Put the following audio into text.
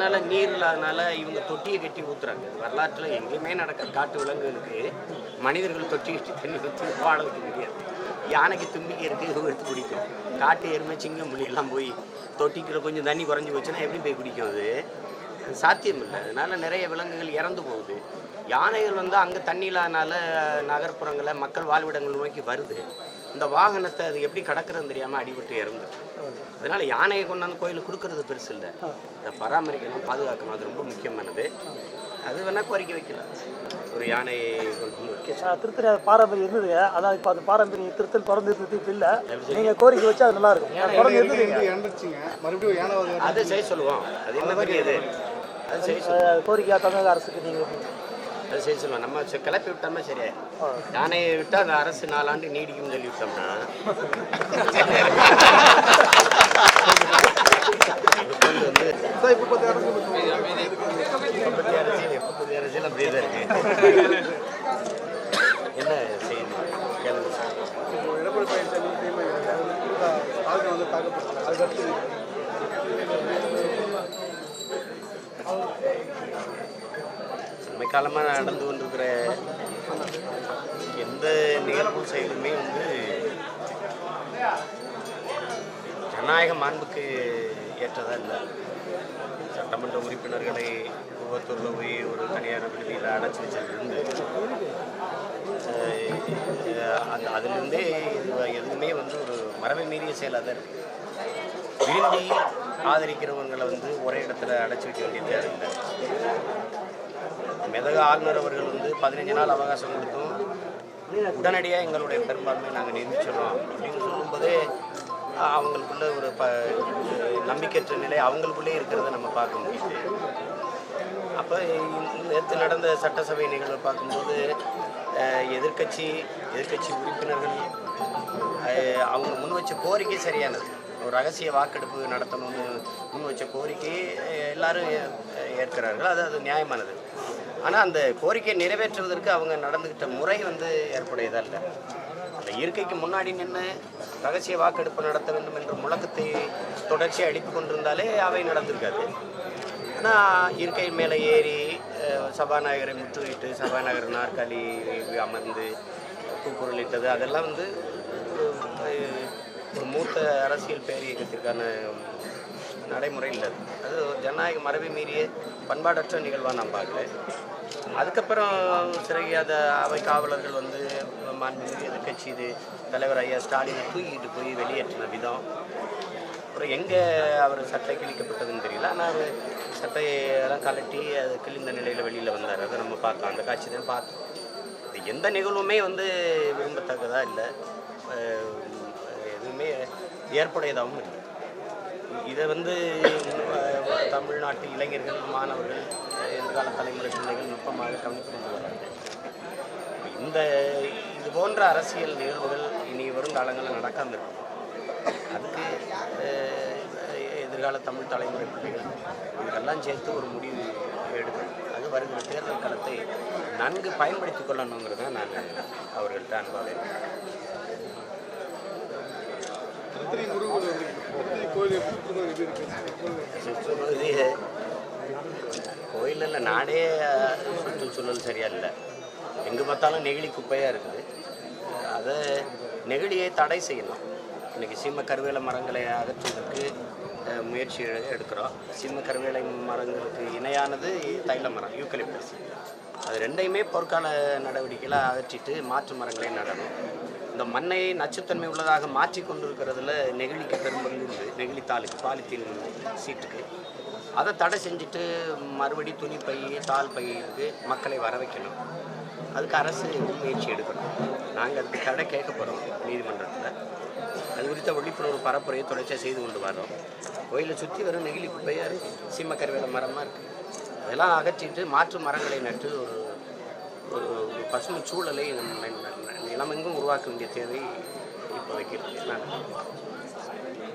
அதனால நீர் இல்லாதனால இவங்க தொட்டியை கட்டி ஊத்துறாங்க. வரலாற்றில் எங்கேயுமே நடக்கிற காட்டு விலங்குகளுக்கு மனிதர்கள் தொட்டி கட்டி தண்ணி ஊற்றி வாழறதுக்கு முடியாது. யானைக்கு தும்பிக்கை இருக்குது எடுத்து குடிக்கும். காட்டு எருமை சிங்கம் புலியெல்லாம் போய் தொட்டிக்குள்ள கொஞ்சம் தண்ணி குறைஞ்சி போச்சுன்னா எப்படி போய் குடிக்கும் அது. சாத்தியம் இல்லை அதனால நிறைய விலங்குகள் இறந்து போகுது. யானைகள் வந்து அங்கே தண்ணி இல்லாதனால நகர்ப்புறங்களை மக்கள் வாழ்விடங்கள் நோக்கி வருது. இந்த வாகனத்தை அது எப்படி கடக்கிறதுன்னு தெரியாமல் அடிபட்டு இறந்து அதனால யானையை கொண்டாந்து கோயிலுக்கு கொடுக்கறது பெருசு இல்லை. அதை பராமரிக்கணும் பாதுகாக்கணும் அது ரொம்ப முக்கியமானது. அது வேணா கோரிக்கை வைக்கலாம். ஒரு யானையை திருத்தணி அது பாரம்பரியம் இருந்ததுங்க அதான் இப்போ அது பாரம்பரியம் திருத்தல் பிறந்து இருந்தது இப்போ இல்லை. நீங்கள் கோரிக்கை வச்சா அது நல்லா இருக்கும். அது இருந்தது மறுபடியும் யானை செய்ய சொல்லுவோம். அது என்ன பெரியது அது செய்ய சொல்லுவோம் ஆஹ் கோரிக்கையா தமிழக அரசுக்கு நீங்கள் அது செய்ய சொல்லுவோம் நம்ம சரி கிளப்பி விட்டோம்னா சரியா யானையை விட்டால் அந்த அரசு நாலாண்டு நீடிக்கும்னு சொல்லி விட்டோம்னா. இது வந்து சார் இப்போ பத்து அரசு எப்பத்தி அரசியல் அப்படியே தான் இருக்கு. என்ன செய்யுது? கேளுங்க சார். இப்போ எடப்பாடி பழனிசாமி திமுக ஸ்டாலின் வந்து தாக்கப்பட்டாங்க அதுக்கடுத்து காலமாக நடந்து கொண்டிருக்கிற எந்த நிகழ்வும் செயலுமே வந்து ஜனநாயக மாண்புக்கு ஏற்றதாக இல்லை. சட்டமன்ற உறுப்பினர்களை ஒவ்வொருத்தரில் போய் ஒரு தனியார் விடுதியில் அடைச்சி வச்சதுலேருந்து அந்த அதுலேருந்தே இது எதுவுமே வந்து ஒரு மரபை மீறிய செயலாக தான் இருக்குது விரும்பி ஆதரிக்கிறவங்களை வந்து ஒரே இடத்துல அடைச்சி வைக்க வேண்டியதாக தேவையில்லை. மெதக ஆளுநர் அவர்கள் வந்து பதினஞ்சு நாள் அவகாசம் கொடுத்தும் உடனடியாக எங்களுடைய பெரும்பான்மை நாங்கள் நிரூபிச்சிடறோம் அப்படின்னு சொல்லும்போதே அவங்களுக்குள்ள ஒரு ப நம்பிக்கையற்ற நிலை அவங்களுக்குள்ளே இருக்கிறத நம்ம பார்க்க முடியுது. அப்போ நேற்று நடந்த சட்டசபை நிகழ்வை பார்க்கும்போது எதிர்கட்சி எதிர்க்கட்சி உறுப்பினர்கள் அவங்க முன் வச்ச கோரிக்கை சரியானது. ஒரு ரகசிய வாக்கெடுப்பு நடத்தணும்னு முன் வச்ச கோரிக்கை எல்லாரும் ஏ- ஏற்கிறார்கள். அது அது நியாயமானது. ஆனால் அந்த கோரிக்கையை நிறைவேற்றுவதற்கு அவங்க நடந்துக்கிட்ட முறை வந்து ஏற்புடையதா இல்லை. அந்த இயற்கைக்கு முன்னாடி நின்று ரகசிய வாக்கெடுப்பு நடத்த வேண்டும் என்ற முழக்கத்தை தொடர்ச்சியாக அடித்து கொண்டிருந்தாலே அவை நடந்திருக்காது. ஆனால் இருக்கை மேலே ஏறி சபாநாயகரை முற்றுகையிட்டு சபாநாயகர் நாற்காலி அமர்ந்து கூக்குரலிட்டது அதெல்லாம் வந்து ஒரு, மூத்த அரசியல் பேர் இயக்கத்திற்கான நடைமுறை இல்லை. அது. ஒரு ஜனநாயக மரபை மீறிய பண்பாடற்ற நிகழ்வாக நான் பார்க்கல. அதுக்கப்புறம் சிறையாத அவை காவலர்கள் வந்து மாண்புமிகு எதிர்கட்சி இது தலைவர் ஐயா ஸ்டாலினை தூக்கிட்டு போய் வெளியேற்றின விதம். அப்புறம் எங்கே அவர் சட்டை கிழிக்கப்பட்டதுன்னு தெரியல. ஆனால் அவர் சட்டையெல்லாம் கலட்டி அது கிழிந்த நிலையில் வெளியில் வந்தார். அதை நம்ம பார்த்தோம். அந்த காட்சி தான் பார்த்தோம் எந்த நிகழ்வுமே வந்து விரும்பத்தக்கதாக இல்லை. எதுவுமே ஏற்புடையதாகவும் இல்லை. இதை வந்து தமிழ்நாட்டு இளைஞர்கள் மாணவர்கள் எதிர்கால தலைமுறை பிள்ளைகள் நுட்பமாக கவனித்து கொண்டு வராங்க. இந்த இது போன்ற அரசியல் நிகழ்வுகள் இனி வரும் காலங்களில் நடக்காமல் இருக்கும். அதுக்கு எதிர்கால தமிழ் தலைமுறை பிள்ளைகள் இதெல்லாம் சேர்த்து ஒரு முடிவு எடுக்கணும். அது வருகிற தேர்தல் களத்தை நன்கு பயன்படுத்தி கொள்ளணுங்கிறத நான் அவர்கள்ட்ட அன்பாக எத்தனை குருகுல எத்தனை கோயில் புற்றுநோய் எப்படி இருக்கு. கோயிலில் நாடே சுற்றுச்சூழல் சரியா இல்லை. எங்கே பார்த்தாலும் நெகிழி குப்பையாக இருக்குது. அதை நெகிழியை தடை செய்யணும். இன்றைக்கி சீம கருவேல மரங்களை அகற்றுவதற்கு முயற்சி எடுக்கிறோம். சிம்ம கருவேலை மரங்களுக்கு இணையானது தைல மரம் யூக்கலிப்டஸ் அது ரெண்டையுமே போர்க்கால நடவடிக்கையில் அகற்றிட்டு மாற்று மரங்களை நடணும். இந்த மண்ணை நச்சுத்தன்மை உள்ளதாக மாற்றி கொண்டிருக்கிறதுல நெகிழிக்கு பெரும்பங்கு உண்டு. நெகிழித்தாளுக்கு பாலித்தீன் சீட்டுக்கு. அதை தடை செஞ்சுட்டு மறுபடி துணிப்பை தாள் பைக்கு மக்களை வர வைக்கணும். அதுக்கு அரசு முயற்சி எடுக்கணும். நாங்கள் அதுக்கு தடை கேட்க போகிறோம் நீதிமன்றத்தில். விழிப்புணர்வு பரப்புரையை தொடர்ச்சியாக செய்து கொண்டு வரோம் கோயிலை சுற்றி வரும் நெகிழி குப்பையாக இருக்குது சீம கருவேல மரமாக இருக்குது அதெல்லாம் அகற்றிட்டு மாற்று மரங்களை நட்டு ஒரு ஒரு பசுமை சூழலை நம்ம நிலமெங்கும் உருவாக்க வேண்டிய தேவை இப்போதைக்கு இருக்கு. நான்